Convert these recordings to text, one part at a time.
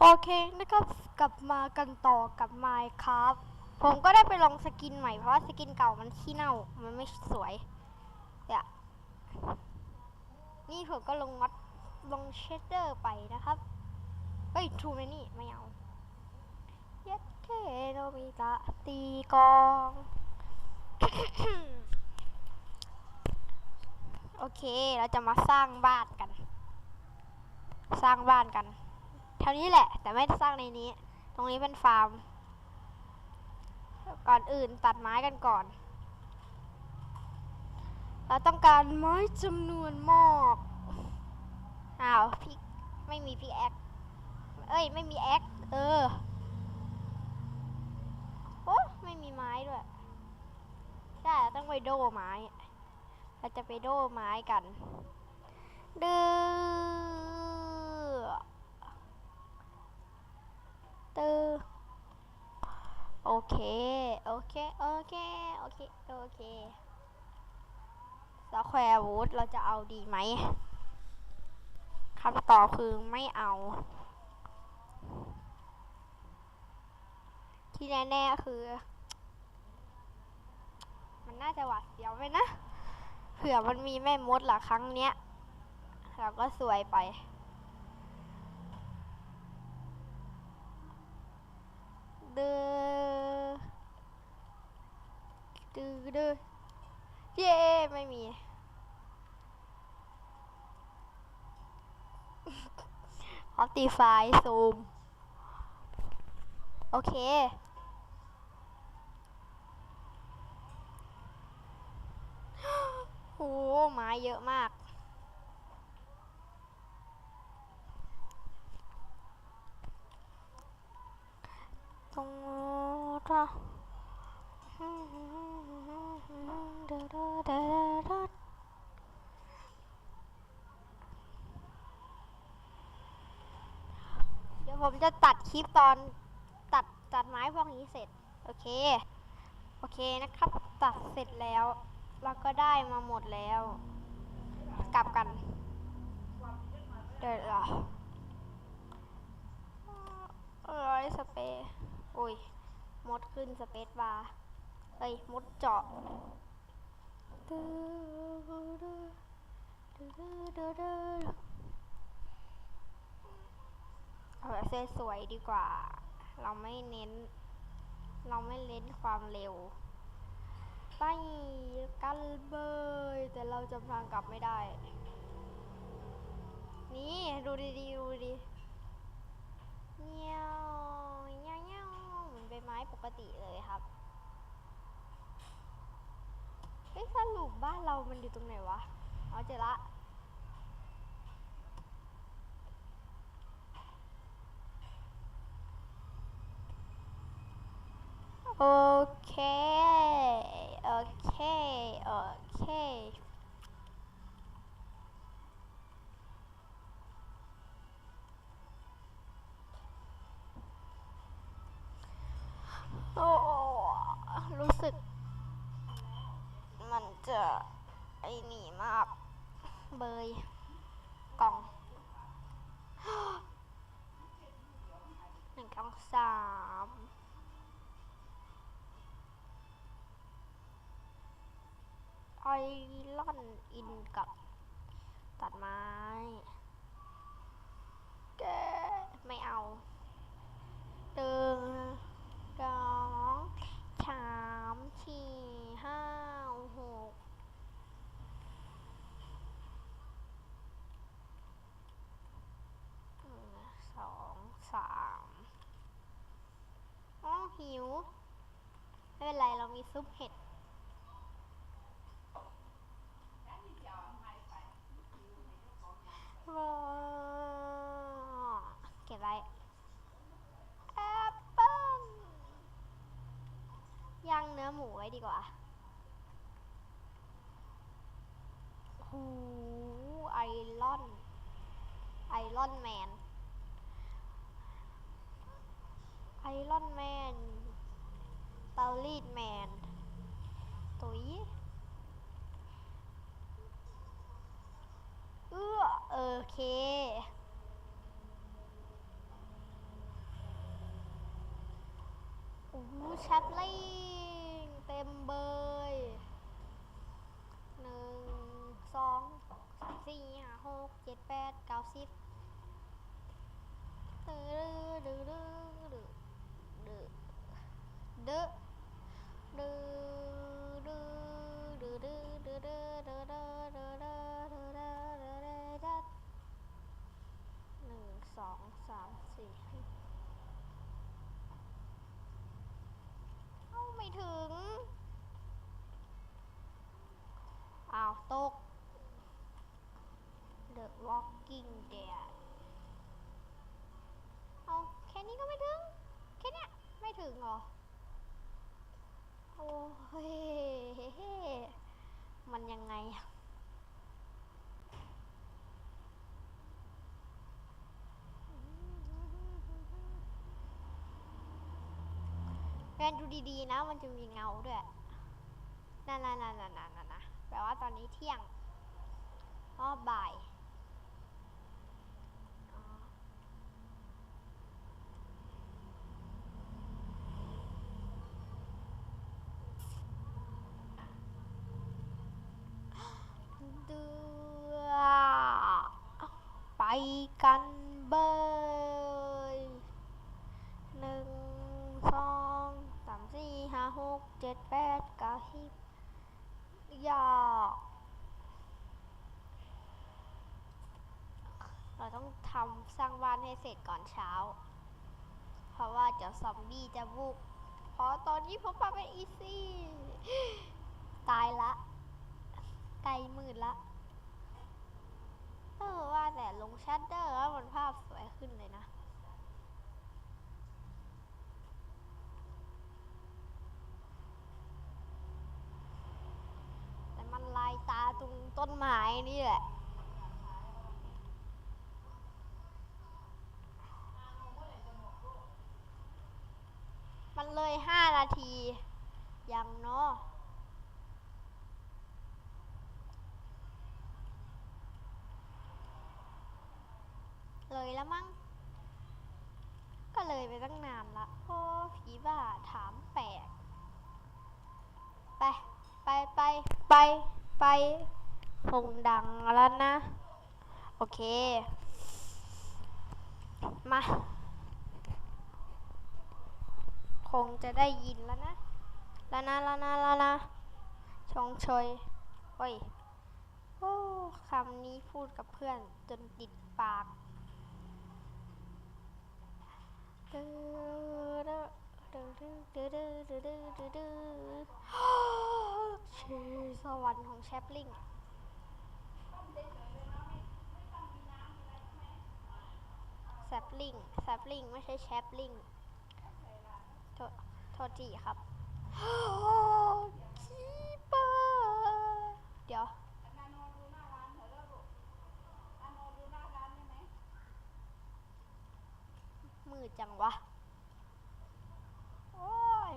โอเคนะครับกลับมากันต่อกับ Minecraft ผมก็ได้ไปลองสกินใหม่เพราะว่าสกินเก่ามันขี้เน่า มันไม่สวยเนี่ยนี่ผมก็ลงวัดลงเชดเดอร์ไปนะครับ เฮ้ยทูไหมนี่ไม่เอาเยัดเทโนมิตะตีกองโอเค เราจะมาสร้างบ้านกัน สร้างบ้านกัน เท่านี้แหละ แต่ไม่สร้างในนี้ ตรงนี้เป็นฟาร์ม ก่อนอื่นตัดไม้กันก่อน เราต้องการไม้จำนวนมากอ้าวพี่ไม่มีพี่แอคเอ้ย ไม่มีแอคเออ โอ้ไม่มีไม้ด้วยใช่เราต้องไปโดไม้ เราจะไปโดไม้กัน ดื้อ ตือโอเค โอเค โอเค โอเค โอเคสแควร์วูดเราจะเอาดีไหมคำตอบคือไม่เอา ที่แน่ๆคือ มันน่าจะหวาดเสียวไปนะ เผื่อมันมีแม่มดหล่ะครั้งเนี้ย เราก็สวยไป ดื้อดื้อดื้อเย้ไม่มีออปติฟายซูม โอเค โหไม้เยอะมาก ตรงท่าเดี๋ยวผมจะตัดคลิปตอนตัดตัดไม้พวกนี้เสร็จ โอเค โอเคนะครับ ตัดเสร็จแล้วเราก็ได้มาหมดแล้ว กลับกัน เดี๋ยวรอร้อยสเปซ โอ้ย มดขึ้นสเปซบาร์เอ้ย มดเจาะเอาแบบสวยๆดีกว่า เราไม่เน้น เราไม่เน้นความเร็ว ไปกันเบยแต่เราจำทางกลับไม่ได้ นี่ ดูดีๆดูดิเงี้ยวเงี้ยวเงี้ยวเหมือนใบไม้ป กติเลยครับเฮ้ยสรุปบ้านเรามันอยู่ตรงไหนวะ เอาเจอละโอเค โอเค โอเค โอ้รู้สึก มันจะไอหนี มาก เบยกล่องหนึ่งกล่องสามไอรอนอินกับตัดไม้ แก ไม่เอาเติงสองสามสี่ห้าหกหนึ่งสองสามอ๋อหิว ไม่เป็นไร เรา มีซุปเห็ดว้าเก็บไว้แอปเปิ้ลย่างเนื้อหมูไว้ดีกว่าหูไอรอน ไอรอนแมน ไอรอนแมน เตารีดแมน ตุ้ยเออโอเคโอ้ชับลิเต็มเบยหนึ่งสองสี่ห้าหกเจ็ดแปดเก้าสิบดื้อดื้อดื้อ Walking Dead เอาแค่นี้ก็ไม่ถึง แค่เนี้ยไม่ถึงเหรอ โอ้ยมันยังไงอะแกนดูดีๆนะ มันจะมีเงาด้วยนั่นนั่นนั่นนั่นนั่นนะแปลว่าตอนนี้เที่ยงอ๋อบ่ายอ๋อเดือไปกัน เบยหนึ่งสองสามสี่ห้าหกเจ็ดแปดเก้าสิบอย่าเราต้องทำสร้างบ้านให้เสร็จก่อนเช้า เพราะว่าเดี๋ยวซอมบี้จะบุก เพราะตอนนี้ผมปาเป็นอีซี่ ตายละ ไกลหมื่นละ เออว่าแต่ลงชัดเดอร์แล้วมันภาพสวยขึ้นเลยนะ แต่มันลายตาตรงต้นไม้นี่แหละ มันเลยห้านาที ยังเนาะ เลย แล้วมั้ง ก็เลยไปตั้งนานละโอ้ผีบ้าถามแปลก ไป ไปไปไปไปคงดังแล้วนะ โอเค มา คงจะได้ยินแล้วนะ แล้วนะแล้วนะแล้วนะชงชยโอ้ย โอ้ คำนี้พูดกับเพื่อนจนติดปาก ชื่อสวรรค์ของแชปลิงแซปลิงแซปลิงไม่ใช่แชปลิงโทษโทษทีครับ คีเปอร์เดี๋ยว มื ดจังวะ โอ้ย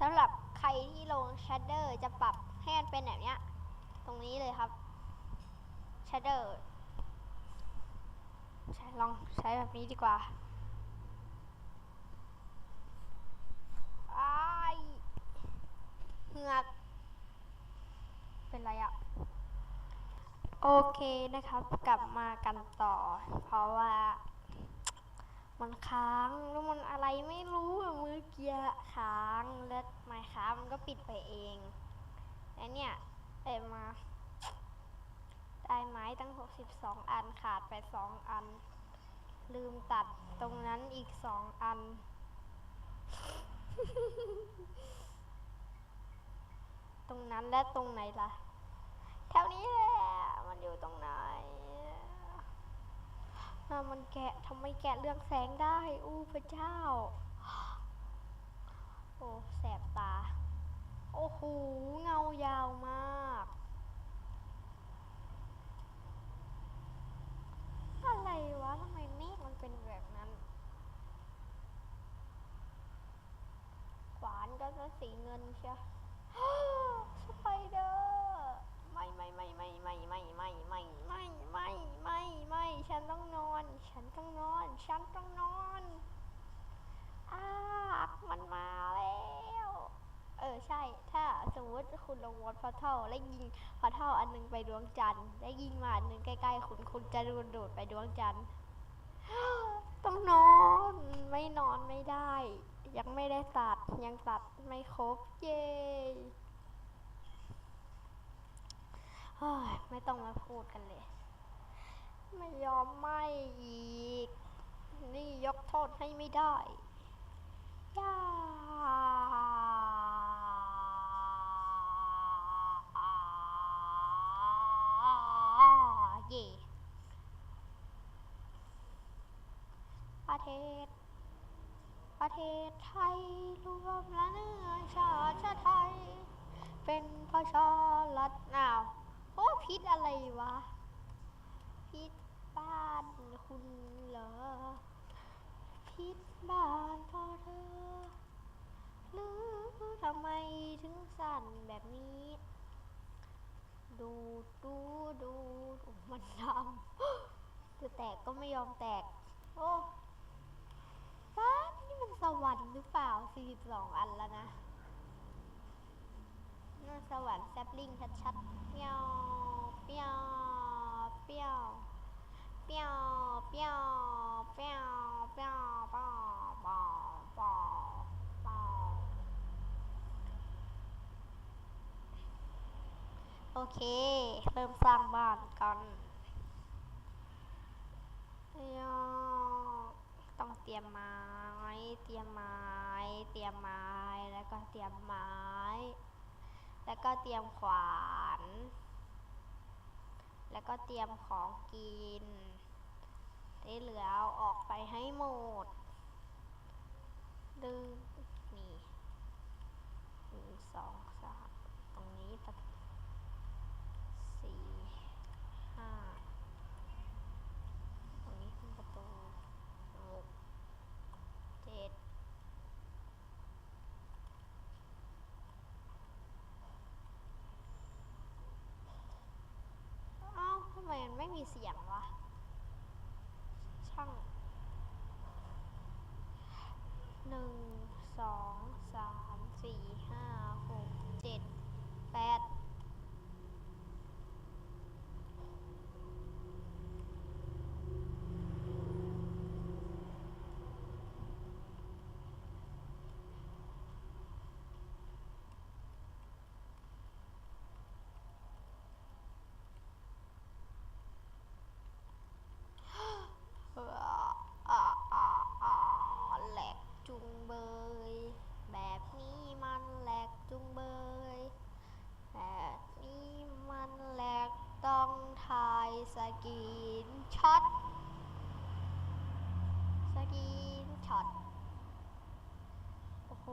สำหรับใครที่ลง shader จะปรับให้มันเป็นแบบเนี้ย ตรงนี้เลยครับ shader ใช้ลองใช้แบบนี้ดีกว่าอ้ายเหงือกเป็นไรอะโอเคนะครับ กลับมากันต่อ เพราะว่า มันค้างแล้วมันอะไรไม่รู้มือเกียร์ค้างแล้วไม้ค้ามันก็ปิดไปเองแล้วเนี่ยเอ็มาได้ไม้ตั้ง 62 อันขาดไป 2 อัน ลืมตัดตรงนั้นอีก 2 อัน ตรงนั้นและตรงไหนล่ะ แถวนี้แหละ มันอยู่ตรงไหน น่า มันแกะทำไมแกะเรื่องแสงได้ อู้พระเจ้า โอ้แสบตา โอ้โหเงายาวมาก อะไรวะทำไมเมฆมันเป็นแบบนั้น ขวานก็จะสีเงินเชียว ฉันต้องนอน ฉันต้องนอนอ้ามันมาแล้ว เออใช่ ถ้าสมมติคุณลงวอตพอเท่าและยิงพอเท่าอันนึงไปดวงจันทร์และยิงมาอันนึงใกล้ๆคุณคุณจะโดนโดดไปดวงจันทร์ต้องนอนไม่นอนไม่ได้ ยังไม่ได้ตัดยังตัดไม่ครบเย้ไม่ต้องมาพูดกันเลย ไม่ยอมไม่อีก นี่ยกโทษให้ไม่ได้ย่าเย่ประเทศ ประเทศไทยรวมและเนื้อชาติชาไทย เป็นประชารัฐอ้าว โอ้พิษอะไรวะ คุณเหรอพิษบ้านพ่อเธอ หรือทำไมถึงสั่นแบบนี้ ดูดูดูดมันดำจะแตกก็ไม่ยอมแตก โอ้บ้านนี่มันสวรรค์หรือเปล่า 42 อันแล้วนะน่าสวรรค์แซปลิงชัดๆเปียวเปียวเปียว ปียวเปียวเปียวเปียวปอปอปอปอโอเค เริ่มสร้างบ้านกันยต้องเตรียมไม้ เตรียมไม้ เตรียมไม้ แล้วก็เตรียมไม้ แล้วก็เตรียมขวาน แล้วก็เตรียมของกิน ที่เหลือเอาออกไปให้หมดดึงนี่หนึ่งสองสามตรงนี้ประสี่ห้าตรงนี้เป็นประตูหกเจ็ดเอ้าทำไมมันไม่มีเสียงวะ ช่างห นึ่งสองสามสี่ห้าหกเจ็ดแปดเอ่ออ่าอ่าอ่าแหลกจุงเบย แบบนี้มันแหลกจุงเบย แบบนี้มันแหลกต้องถ่ายสกรีนช็อต สกรีนช็อต โอ้โห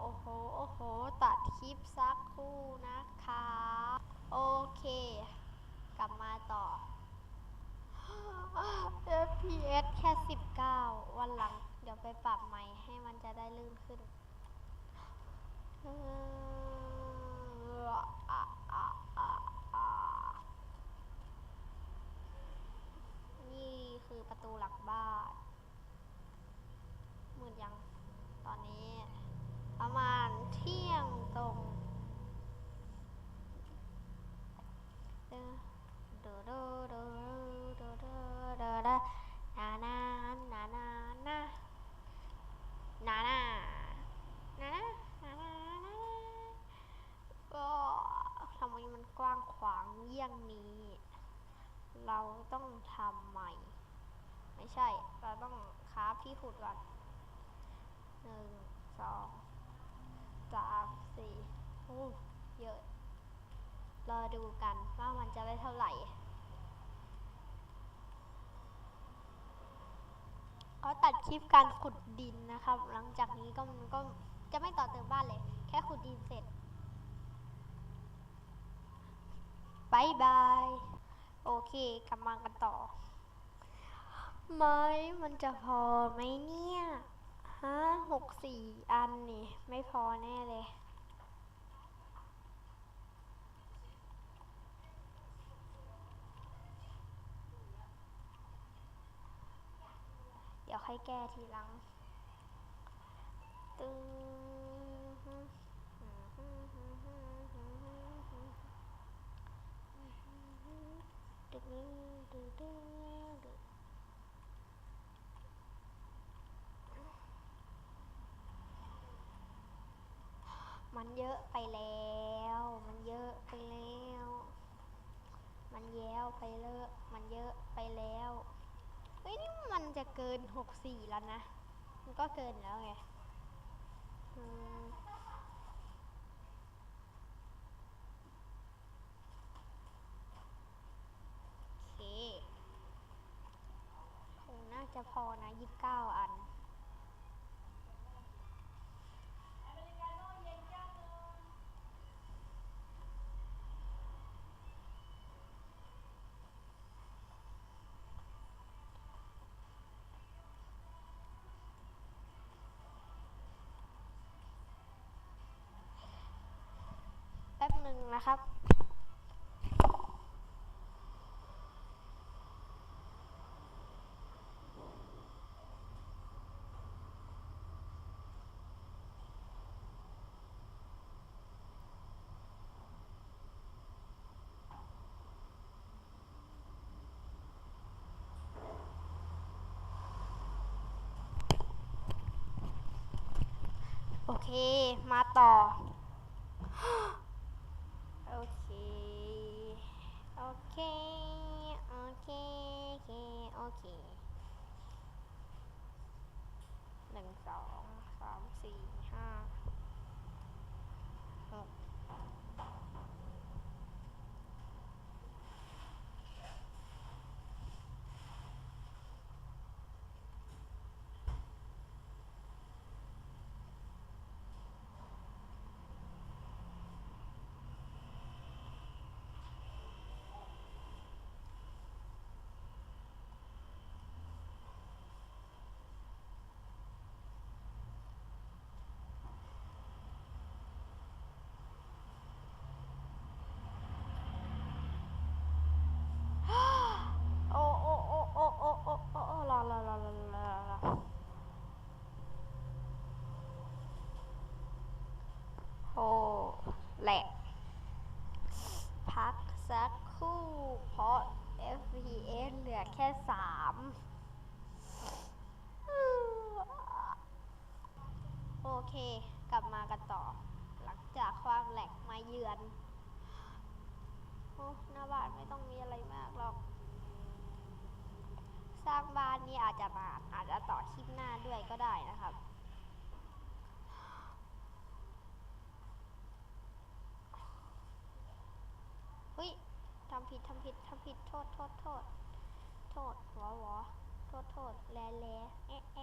โอ้โห โอ้โห ตัดคลิปสักครู่นะคะ โอเค กลับมาต่อ FPS แค่ 19 วันหลัง เดี๋ยวไปปรับใหม่ให้มันจะได้ ลื่นขึ้นนี่คือประตูหลังบ้านมืดยัง ตอนนี้ ประมาณเที่ยงตรงเด้อเด้อเด้อเด้อเด้อเด้อเด้อเด้อนานานานานา นานานานานานาก็ทำไมมันกว้างขวางเยี่ยงนี้ เราต้องทำใหม่ ไม่ใช่ เราต้องคราฟที่ขุดก่อนหนึ่งสองสามสี่โอ้เยอะ รอดูกันว่ามันจะได้เท่าไหร่ ก็ตัดคลิปการขุดดินนะครับ หลังจากนี้ก็มันก็จะไม่ต่อเติมบ้านเลย แค่ขุดดินเสร็จบายบาย โอเคกลับมากันต่อ ไม้มันจะพอไหมเนี่ย ฮะหกสี่อันนี่ ไม่พอแน่เลย ให้แก้ทีหลังตึงดึกตึกดึกมันเยอะไปแล้ว มันเยอะไปแล้ว มันแย้วไปเลอะ มันเยอะไปแล้ว ฮ้ยนี่มันจะเกินหกสี่แล้วนะ มันก็เกินแล้วไงโอเคคงน่าจะพอนะยี่สิบเก้าอัน แป๊บห นะครับ โอเค มาต่อ เพราะ FPS เหลือแค่สามโอเค กลับมากันต่อ หลังจากความแหลกมาเยือนโอ้หน้าบ้านไม่ต้องมีอะไรมากหรอก สร้างบ้านนี่อาจจะนานอาจจะต่อคลิปหน้าด้วยก็ได้นะครับ เฮ้ยทำผิดทำ ผิดโทษโทษโทษโทษหวอหวอโทษโทษแลแลแอะแอ